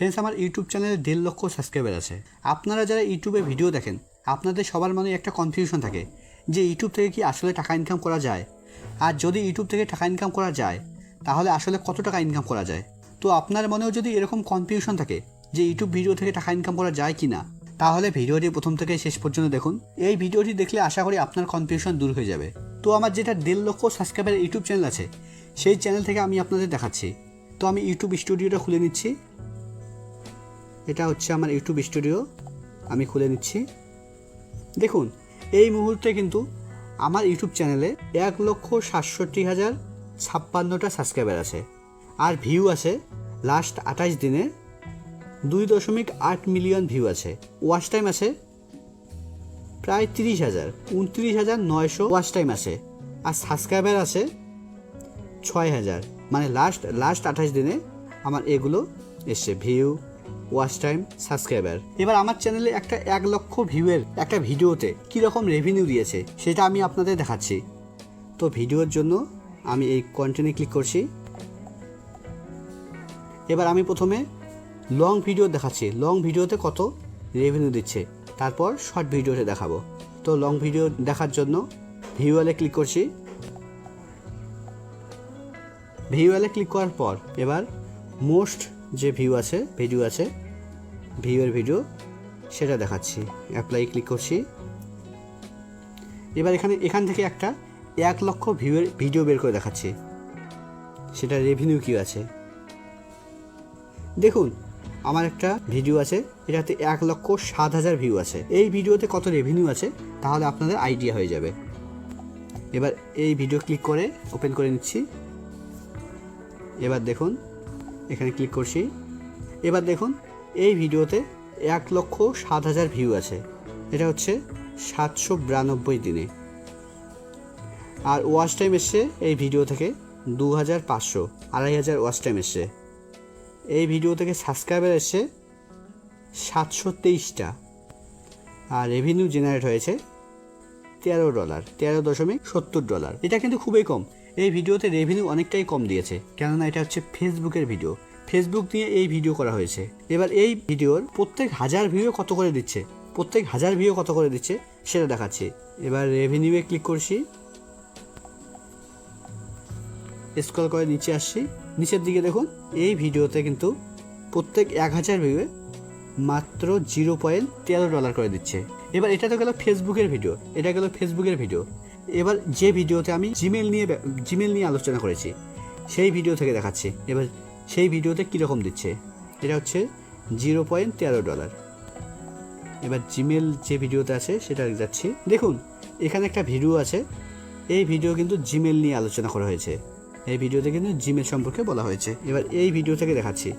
Friends আমার YouTube চ্যানেলে দেড় লক্ষ সাবস্ক্রাইবার আছে। আপনারা যারা ইউটিউবে ভিডিও দেখেন, আপনাদের সবার মনে একটা কনফিউশন থাকে যে ইউটিউব থেকে কি আসলে টাকা ইনকাম করা যায়? আর যদি ইউটিউব থেকে টাকা ইনকাম করা যায়, তাহলে আসলে কত টাকা ইনকাম করা যায়? তো আপনার মনেও যদি এরকম কনফিউশন থাকে যে ইউটিউব ভিডিও থেকে টাকা ইনকাম করা যায় কি না তাহলে ভিডিওটি প্রথম থেকে শেষ পর্যন্ত দেখুন। এই ভিডিওটি দেখলে আশা করি আপনার কনফিউশন দূর হয়ে যাবে। তো আমার যেটা দেড় লক্ষ সাবস্ক্রাইবার ইউটিউব চ্যানেল আছে, সেই চ্যানেল থেকে আমি আপনাদের দেখাচ্ছি। তো আমি ইউটিউব স্টুডিওটা খুলে নিচ্ছি। এটা হচ্ছে আমার ইউটিউব স্টুডিও। আমি খুলে নিচ্ছি। দেখুন, এই মুহূর্তে কিন্তু আমার ইউটিউব চ্যানেলে এক লক্ষ সাতষট্টি হাজার ছাপ্পান্নটা সাবস্ক্রাইবার আছে আর ভিউ আছে লাস্ট আঠাশ দিনে দুই দশমিক আট মিলিয়ন ভিউ আছে। ওয়াচ টাইম আছে প্রায় তিরিশ হাজার, উনত্রিশ হাজার নয়শো ওয়াচ টাইম আছে আর সাবস্ক্রাইবার আছে ছয় হাজার। মানে লাস্ট লাস্ট আঠাশ দিনে আমার এগুলো এসছে, ভিউ ওয়াচ টাইম সাবস্ক্রাইবার এবার আমার চ্যানেলে একটা এক লক্ষ ভিউয়ের একটা ভিডিওতে কীরকম রেভিনিউ দিয়েছে, সেটা আমি আপনাদের দেখাচ্ছি। তো ভিডিওর জন্য আমি এই কন্টেন্টে ক্লিক করছি। এবার আমি প্রথমে লং ভিডিও দেখাচ্ছি। লং ভিডিওতে কত রেভিনিউ দিচ্ছে, তারপর শর্ট ভিডিওতে দেখাবো। তো লং ভিডিও দেখার জন্য ভিউয়ালে ক্লিক করছি। ভিউয়ালে ক্লিক করার পর এবার মোস্ট যে ভিউ আছে ভিডিও আছে ভিউয়ের ভিডিও সেটা দেখাচ্ছি। অ্যাপ্লাই ক্লিক করছি। এবার এখানে, এখান থেকে একটা এক লক্ষ ভিউয়ের ভিডিও বের করে দেখাচ্ছি। সেটা রেভিনিউ কী আছে। দেখুন, আমার একটা ভিডিও আছে, এটাতে এক লক্ষ সাত হাজার ভিউ আছে। এই ভিডিওতে কত রেভিনিউ আছে, তাহলে আপনাদের আইডিয়া হয়ে যাবে। এবার এই ভিডিও ক্লিক করে ওপেন করে নিচ্ছি। এবার দেখুন এখানে ক্লিক করছি। এবার দেখুন, এই ভিডিওতে এক লক্ষ সাত হাজার ভিউ আছে। এটা হচ্ছে সাতশো বিরানব্বই দিনে। আর ওয়াচ টাইম এসছে এই ভিডিও থেকে দু হাজার পাঁচশো, আড়াই হাজার ওয়াচ টাইম এসছে। এই ভিডিও থেকে সাবস্ক্রাইবার এসছে সাতশো তেইশটা। আর রেভিনিউ জেনারেট হয়েছে তেরো ডলার তেরো দশমিক সত্তর ডলার এটা কিন্তু খুবই কম। এই ভিডিওতে রেভিনিউ অনেকটাই কম দিয়েছে, কেননা এটা হচ্ছে ফেসবুকের ভিডিও ফেসবুক দিয়ে এই ভিডিও করা হয়েছে। এবার এই ভিডিওর প্রত্যেক হাজার ভিউ কত করে দিচ্ছে? প্রত্যেক হাজার ভিউ কত করে দিচ্ছে? সেটা দেখাচ্ছি। এবার রেভিনিউয়ে ক্লিক করছি। স্ক্রল করে নিচে আসছি। নিচের দিকে দেখুন, এই ভিডিওতে কিন্তু প্রত্যেক এক হাজার ভিউয়ে মাত্র জিরো পয়েন্ট তেরো ডলার করে দিচ্ছে। এবার এটা তো গেল ফেসবুকের ভিডিও এটা গেল ফেসবুকের ভিডিও এবার যে ভিডিওতে আমি জিমেল নিয়ে জিমেল নিয়ে আলোচনা করেছি, সেই ভিডিও থেকে দেখাচ্ছি। এবার সেই ভিডিওতে কীরকম দিচ্ছে? এটা হচ্ছে জিরো পয়েন্ট তেরো ডলার। এবার জিমেল যে ভিডিওতে আছে, সেটা যাচ্ছি। দেখুন, এখানে একটা ভিডিও আছে। এই ভিডিও কিন্তু জিমেল নিয়ে আলোচনা করা হয়েছে। এই ভিডিওতে কিন্তু জিমেল সম্পর্কে বলা হয়েছে। এবার এই ভিডিও থেকে দেখাচ্ছি।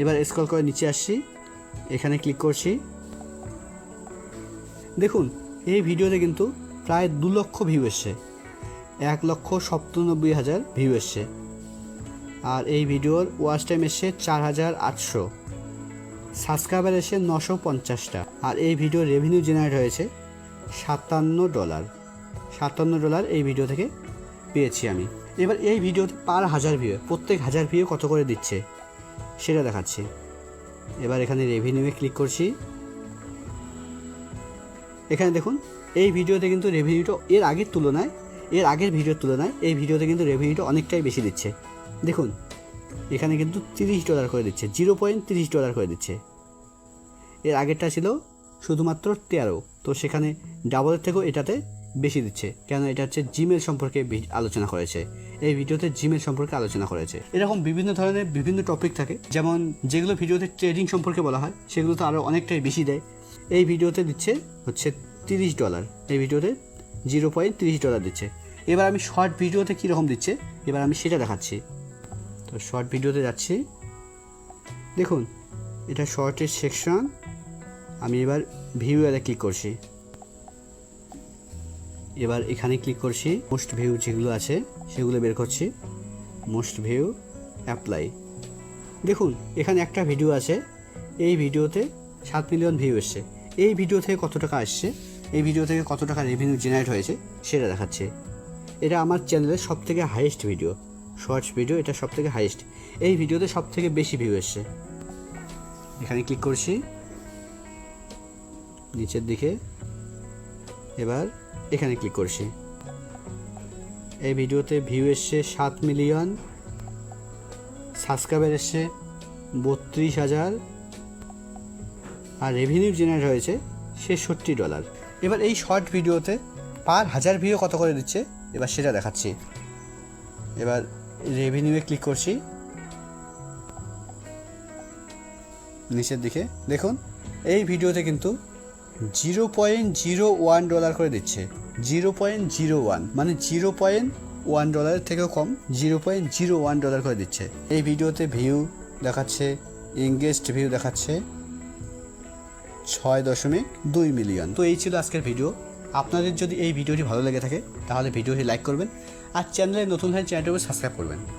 এবার স্ক্রল করে নিচে আসছি। এখানে ক্লিক করছি। দেখুন, এই ভিডিওতে কিন্তু প্রায় দু লক্ষ ভিউ এসছে। এক লক্ষ সপ্তানব্বই হাজার ভিউ এসছে। আর এই ভিডিওর ওয়াচ টাইম এসছে চার হাজার আটশো। সাবস্ক্রাইবার এসে নশো পঞ্চাশটা। আর এই ভিডিও রেভিনিউ জেনারেট হয়েছে সাতান্ন ডলার সাতান্ন ডলার এই ভিডিও থেকে পেয়েছি আমি। এবার এই ভিডিওতে পার হাজার ভিউ প্রত্যেক হাজার ভিউ কত করে দিচ্ছে, সেটা দেখাচ্ছি। এবার এখানে রেভিনিউয়ে ক্লিক করছি। এখানে দেখুন এই ভিডিওতে কিন্তু রেভিনিউটা এর আগের তুলনায়, এর আগের ভিডিওর তুলনায় এই ভিডিওতে কিন্তু রেভিনিউটা অনেকটাই বেশি দিচ্ছে। দেখুন, এখানে কিন্তু তিরিশ ডলার করে দিচ্ছে জিরো পয়েন্ট তিরিশ ডলার করে দিচ্ছে। এর আগেরটা ছিল শুধুমাত্র তেরো, তো সেখানে ডাবলের থেকেও এটাতে বেশি দিচ্ছে কেন এটা হচ্ছে জিমেল সম্পর্কে আলোচনা করেছে। এই ভিডিওতে জিমেল সম্পর্কে আলোচনা করেছে। এরকম বিভিন্ন ধরনের বিভিন্ন টপিক থাকে, যেমন যেগুলো ভিডিওতে ট্রেডিং সম্পর্কে বলা হয়, সেগুলো তো আরও অনেকটাই বেশি দেয়। এই ভিডিওতে দিচ্ছে হচ্ছে তিরিশ ডলার। এই ভিডিওতে জিরো পয়েন্ট তিরিশ ডলার দিচ্ছে। এবার আমি শর্ট ভিডিওতে কীরকম দিচ্ছে, এবার আমি সেটা দেখাচ্ছি। তো শর্ট ভিডিওতে যাচ্ছি। দেখুন, এটা শর্টের সেকশন আমি এবার ভিউ এতে ক্লিক করছি। এবার এখানে ক্লিক করছি। মোস্ট ভিউ যেগুলো আছে, সেগুলো বের করছি। মোস্ট ভিউ অ্যাপ্লাই দেখুন, এখানে একটা ভিডিও আছে। এই ভিডিওতে সাত মিলিয়ন ভিউ এসছে। এই ভিডিও থেকে কত টাকা আসছে? এই ভিডিও থেকে কত টাকা রেভিনিউ জেনারেট হয়েছে সেটা দেখাচ্ছে। এটা আমার চ্যানেলের সব থেকে হাইয়েস্ট ভিডিও শর্টস ভিডিও এটা সব থেকে হাইয়েস্ট এই ভিডিওতে সব থেকে বেশি ভিউ এসছে। এখানে ক্লিক করছি। নিচের দিকে। এবার এখানে ক্লিক করছি। এই ভিডিওতে ভিউ এসছে সাত মিলিয়ন সাবস্ক্রাইবার এসছে বত্রিশ হাজার। আর রেভিনিউ জেনারেট হয়েছে ছেষট্টি ডলার এবার এই শর্ট ভিডিওতে পার হাজার ভিউ কত করে দিচ্ছে? এবার সেটা দেখাচ্ছি। এবার রেভিনিউয়ে ক্লিক করছি। নিচের দিকে। দেখুন, এই ভিডিওতে কিন্তু zero point zero one dollar করে দিচ্ছে। জিরো পয়েন্ট জিরো ওয়ান মানে জিরো পয়েন্ট ওয়ান ডলারের থেকেও কম zero point zero one dollar করে দিচ্ছে। এই ভিডিওতে ভিউ দেখাচ্ছে ইংগেজড ভিউ দেখাচ্ছে। ছয় দশমিক দুই মিলিয়ন। তো এই ছিল আজকের ভিডিও। আপনাদের যদি এই ভিডিওটি ভালো লেগে থাকে, তাহলে ভিডিওটি লাইক করবেন আর চ্যানেলে নতুন হয়ে চ্যানেলটি সাবস্ক্রাইব করবেন।